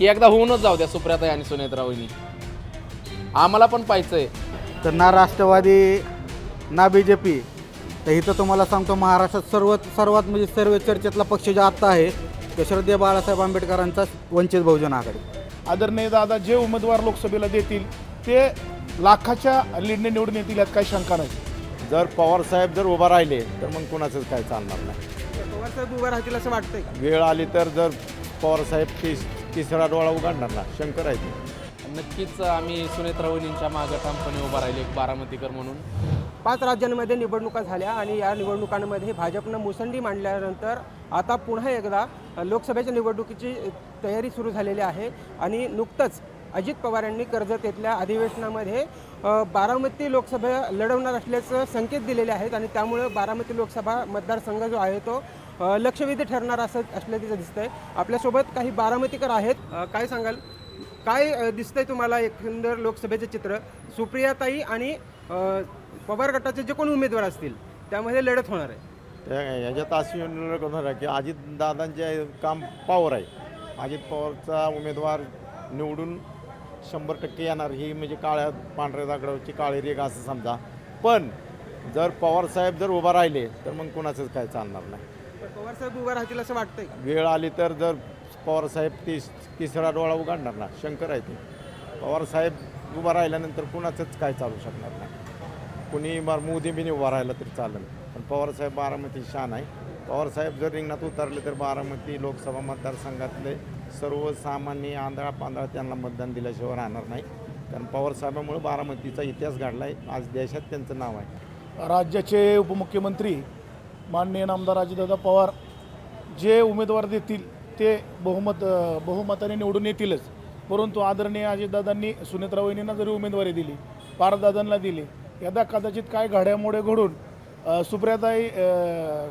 की एकदा होऊनच जाऊ द्या सुप्रियाताई आणि सुनेत्रा वहिनी. आम्हाला पण पाहिजे तर ना राष्ट्रवादी ना बी जे पी तर इथं तुम्हाला सांगतो महाराष्ट्रात सर्वात सर्वात म्हणजे सर्व चर्चेतला पक्ष जो आत्ता आहे तो शरदीय बाळासाहेब आंबेडकरांचा वंचित बहुजन आघाडी. आदरणीय दादा जे उमेदवार लोकसभेला देतील ते लाखाच्या लीडने निवडून येतील यात काही शंका नाही. जर पवार साहेब जर उभा राहिले तर मग कुणाचंच काय चालणार नाही. पवारसाहेब उभं राहतील असं वाटतंय. वेळ आली तर जर पवार साहेब तिस तिसरा डोळा उघडणार ना शंकर आहे ते. नक्कीच आम्ही सुनेत्रा वहिनींच्या मागं ठामपणे उभा राहिले एक बारामतीकर म्हणून. पाच राज्यांमध्ये निवडणुका झाल्या आणि या निवडणुकांमध्ये भाजपनं मुसंडी मांडल्यानंतर आता पुन्हा एकदा लोकसभेच्या निवडणुकीची तयारी सुरू झालेली आहे आणि नुकतंच अजित पवार यांनी कर्जत येथल्या अधिवेशनामध्ये बारामती लोकसभा लढवणार असल्याचं संकेत दिलेले आहेत आणि त्यामुळे बारामती लोकसभा मतदारसंघ जो आहे तो लक्षवेधी ठरणार असं असल्याचं दिसतंय. आपल्यासोबत काही बारामतीकर आहेत. काय सांगाल? काय दिसतंय तुम्हाला एकंदर लोकसभेचे चित्र? सुप्रियाताई आणि पवार गटाचे जे कोण उमेदवार असतील त्यामध्ये लढत होणार आहे. त्या ह्याच्यात अशी लढत होणार आहे की अजित दादांचे काम पॉवर आहे. अजित पवारचा उमेदवार निवडून शंभर टक्के येणार. ही म्हणजे काळ्या पांढऱ्या दागडावरची काळी रेग असं समजा. पण जर पवार साहेब जर उभा राहिले तर मग कुणाचंच काय चालणार नाही. तर पवार साहेब उभं राहतील असं वाटतंय. वेळ आली तर जर पवार साहेब तीस तिसरा डोळा उघडणार ना शंकर आहे ते. पवार साहेब उभा राहिल्यानंतर कुणाचंच काय चालू शकणार नाही. कुणी मार मोदी बिनी उभा राहिला तरी चालेल. पण पवार साहेब बारामती शान आहे. पवार साहेब जर रिंगणात उतरले तर बारामती लोकसभा मतदारसंघातले सर्वसामान्य आंधळा पांधळा त्यांना मतदान दिल्याशिवाय राहणार नाही. कारण पवार साहेबामुळे बारामतीचा इतिहास घडला आहे आज देशात त्यांचं नाव आहे. राज्याचे उपमुख्यमंत्री माननीय नामदार अजितदादा पवार जे उमेदवार देतील ते बहुमत बहुमताने निवडून येतीलच. परंतु आदरणीय अजितदादांनी सुनेत्रा वहिनींना जरी उमेदवारी दिली पारदादांना दिली यदा कदाचित काय घड्यामुळे घडून सुप्रियाताई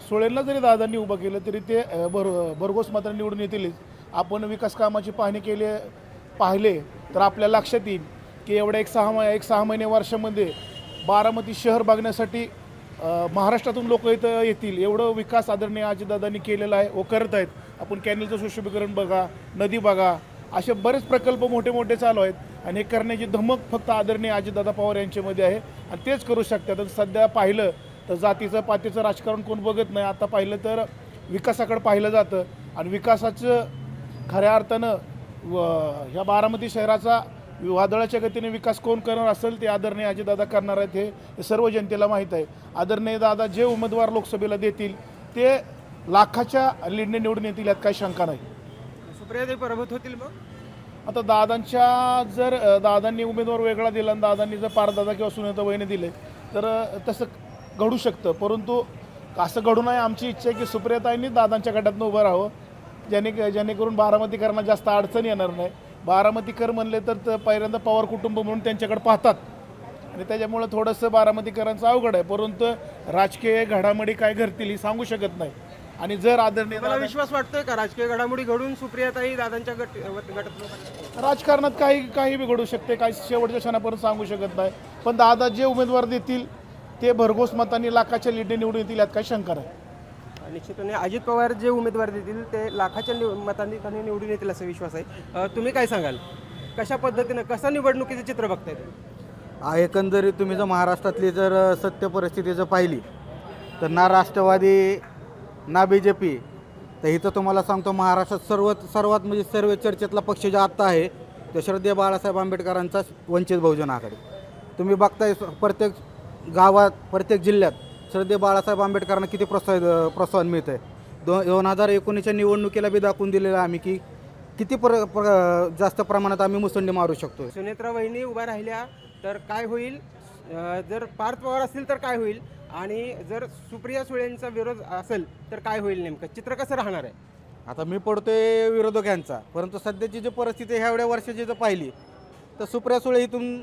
सुळेंना जरी दादांनी उभं केलं तरी ते भर भरघोस मात्र निवडून येतीलच. आपण विकास कामाची पाहणी केली पाहिले तर आपल्या लक्षात येईल की एवढ्या एक सहा एक सहा महिने वर्षामध्ये बारामती शहर बघण्यासाठी महाराष्ट्रातून लोक इथं येतील. एवढं विकास आदरणीय आजीदादांनी केलेला आहे. व करत आहेत. आपण कॅनलचं सुशोभीकरण बघा नदी बघा असे बरेच प्रकल्प मोठे मोठे चालू आहेत. आणि हे करण्याची धमक फक्त आदरणीय आजीदादा पवार यांच्यामध्ये आहे. आणि तेच करू शकतात. आता सध्या पाहिलं तर जातीचं पातीचं राजकारण कोण बघत नाही. आता पाहिलं तर विकासाकडे पाहिलं जातं. आणि विकासाचं खऱ्या अर्थानं व ह्या बारामती शहराचा वादळाच्या गतीने विकास कोण करणार असेल ते आदरणीय अजितदादा करणार आहेत हे सर्व जनतेला माहीत आहे. आदरणीय दादा जे उमेदवार लोकसभेला देतील ते लाखाच्या लीडने निवडून येतील यात काही शंका नाही. सुप्रियाताई पराभूत होतील मग? आता दादांच्या जर दादांनी उमेदवार वेगळा दिला आणि दादांनी जर पारदादा किंवा सुनेता वहिनी दिले तर तसं घडू शकतं. परंतु असं घडू नये आमची इच्छा आहे की सुप्रियाताईंनी दादांच्या गटातनं उभं राहावं. जेणे जेणेकरून बारामतीकरांना जास्त अडचण येणार नाही. बारामतीकर म्हणले तर त- पहिल्यांदा पवार कुटुंब म्हणून त्यांच्याकडे पाहतात. आणि त्याच्यामुळं थोडंसं बारामतीकरांचं अवघड आहे. परंतु राजकीय घडामोडी काय घडतील ही सांगू शकत नाही. आणि जर आदरणीय मला दादा- विश्वास वाटतोय का? राजकीय घडामोडी घडून सुप्रियाताई दादांच्या गट गटात राजकारणात काही काही बिघडू शकते. काही शेवटच्या क्षणापर्यंत सांगू शकत नाही. पण दादा जे उमेदवार देतील ते भरघोस मतांनी लाखाच्या लीडने निवडून येतील यात काही शंका नाही. निश्चितपणे अजित पवार जे उमेदवार देतील ते लाखाच्या निव मतांनी त्यांनी निवडून येतील असा विश्वास आहे. तुम्ही काय सांगाल? कशा पद्धतीनं कसं निवडणुकीचं चित्र बघताय एकंदरीत तुम्ही जर महाराष्ट्रातली जर सत्य परिस्थिती जर पाहिली तर ना राष्ट्रवादी ना बी जे पी तर इथं तुम्हाला सांगतो महाराष्ट्रात सर्वात सर्वात म्हणजे सर्व चर्चेतला पक्ष जो आत्ता आहे तो शरदीय बाळासाहेब आंबेडकरांचा वंचित बहुजन आघाडी. तुम्ही बघताय प्रत्येक गावात प्रत्येक जिल्ह्यात श्रद्धे बाळासाहेब आंबेडकरांना किती प्रोत्साहन प्रोत्साहन मिळतं आहे दो दोन हजार एकोणीसच्या निवडणुकीला बी दाखवून दिलेलं आहे आम्ही की किती प्र, प्र जास्त प्रमाणात आम्ही मुसंडी मारू शकतो सुनेत्रा वहिनी उभ्या राहिल्या तर काय होईल? जर पार्थ पवार असतील तर काय होईल? आणि जर सुप्रिया सुळेंचा विरोध असेल तर काय होईल नेमकं? चित्र कसं राहणार आहे? आता मी पडतोय विरोधकांचा परंतु सध्याची जी परिस्थिती ह्या एवढ्या वर्षाची जर पाहिली तर सुप्रिया सुळे इथून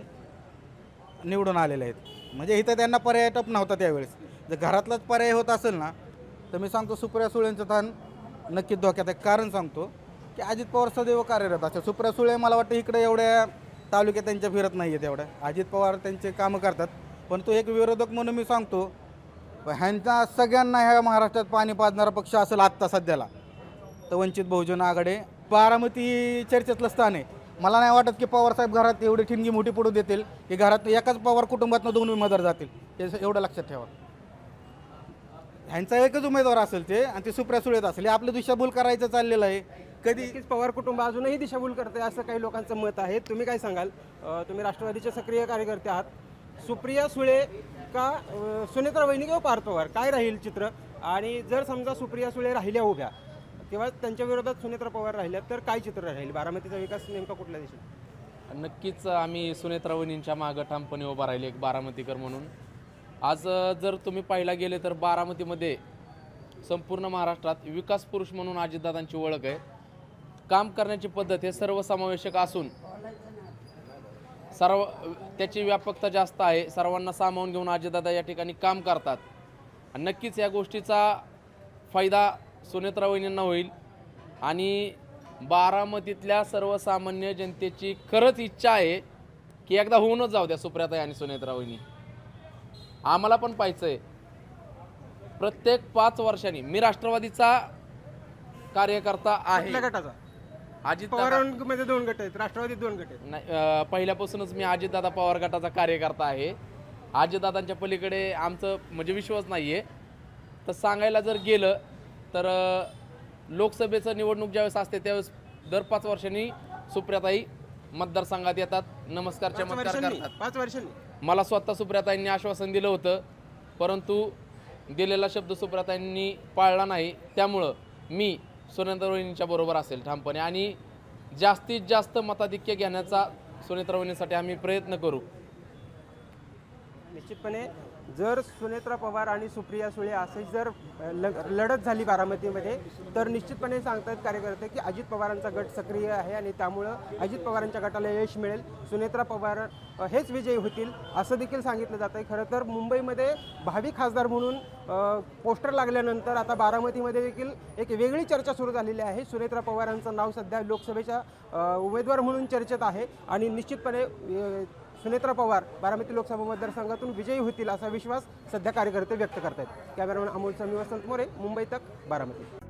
निवडून आलेले आहेत. म्हणजे इथं त्यांना पर्याय टप नव्हता त्यावेळेस. जर घरातलाच पर्याय होत असेल ना तर मी सांगतो सुप्रिया सुळेंचं स्थान नक्कीच धोक्यात आहे कारण सांगतो की अजित पवार सदैव कार्यरत असतात. सुप्रिया सुळे मला वाटतं इकडे एवढ्या तालुक्यात त्यांच्या फिरत नाही आहेत एवढ्या. अजित पवार त्यांचे कामं करतात पण तो एक विरोधक म्हणून मी सांगतो ह्यांचा सगळ्यांना ह्या महाराष्ट्रात पाणी पाजणारा पक्ष असेल आत्ता सध्याला. तर वंचित बहुजन आघाडे बारामती चर्चेतलं स्थान आहे. मला नाही वाटत की पवारसाहेब घरात एवढी ठिणगी मोठी पडू देतील की घरात एकाच पवार कुटुंबातनं दोन उमेदवार जातील. हे एवढं लक्षात ठेवा. ह्यांचा एकच उमेदवार असेल ते आणि ते सुप्रिया सुळेत असेल. हे आपलं दिशाभूल करायचं चाललेलं आहे. कधी नक्कीच पवार कुटुंब अजूनही दिशाभूल करते असं काही लोकांचं मत आहे. तुम्ही काय सांगाल? अ, तुम्ही राष्ट्रवादीचे सक्रिय कार्यकर्ते आहात. सुप्रिया सुळे का अ, सुनेत्रा वहिनी किंवा पार्थ पवार? काय राहील चित्र? आणि जर समजा सुप्रिया सुळे राहिल्या उभ्या किंवा त्यांच्या विरोधात सुनेत्रा पवार राहिल्या तर काय चित्र राहील? बारामतीचा विकास नेमका कुठल्या दिशेने? नक्कीच आम्ही सुनेत्रा वहिनींच्या मागं ठामपणे उभा राहिले एक बारामतीकर म्हणून. आज जर तुम्ही पाहिला गेले तर बारामतीमध्ये संपूर्ण महाराष्ट्रात विकास पुरुष म्हणून अजितदादांची ओळख आहे. काम करण्याची पद्धत हे सर्वसमावेशक असून सर्व त्याची व्यापकता जास्त आहे. सर्वांना सामावून घेऊन अजितदादा या ठिकाणी काम करतात. आणि नक्कीच या गोष्टीचा फायदा सुनेत्रा वहिनींना होईल. आणि बारामतीतल्या सर्वसामान्य जनतेची खरंच इच्छा आहे की एकदा होऊनच जाऊ द्या सुप्रियाताई आणि सुनेत्रा वहिनी. आम्हाला पण पाहायचं आहे प्रत्येक पाच वर्षांनी मी राष्ट्रवादीचा कार्यकर्ता आहे. गटाचा? अजित पवारांमध्ये दोन गट आहेत राष्ट्रवादीत दोन गट आहेत. नाही अं, पहिल्यापासूनच मी अजितदादा पवार गटाचा कार्यकर्ता आहे. अजितदादांच्या पलीकडे आमचं म्हणजे विश्वास नाही आहे तर सांगायला जर गेलं तर अं, लोकसभेचं निवडणूक ज्यावेळेस असते त्यावेळेस दर पाच वर्षांनी सुप्रियाताई मतदारसंघात येतात नमस्कार पाच चमत्कार वर्षांनी करतात. पाच वर्षांनी. मला स्वतः सुप्रियाताईंनी आश्वासन दिलं होतं परंतु दिलेला शब्द सुप्रियाताईंनी पाळला नाही. त्यामुळं मी सुनेंद्र वहिनींच्या बरोबर असेल ठामपणे. आणि जास्तीत जास्त मताधिक्य घेण्याचा सुनेत्र वहिनीसाठी आम्ही प्रयत्न करू. निश्चितपणे जर सुनेत्रा पवार आणि सुप्रिया सुळे असे जर ल लढत झाली बारामतीमध्ये तर निश्चितपणे सांगतात कार्यकर्ते की अजित पवारांचा गट सक्रिय आहे आणि त्यामुळं अजित पवारांच्या गटाला यश मिळेल सुनेत्रा पवार हेच विजयी होतील असं देखील सांगितलं जातं आहे खरं तर मुंबईमध्ये भावी खासदार म्हणून पोस्टर लागल्यानंतर आता बारामतीमध्ये देखील एक वेगळी चर्चा सुरू झालेली आहे. सुनेत्रा पवारांचं नाव सध्या लोकसभेच्या उमेदवार म्हणून चर्चेत आहे आणि निश्चितपणे सुनेत्रा पवार बारामती लोकसभा मतदारसंघातून विजयी होतील असा विश्वास सध्या कार्यकर्ते व्यक्त करत आहेत कॅमेरामॅन अमोल समी वसंत मोरे मुंबई तक बारामती.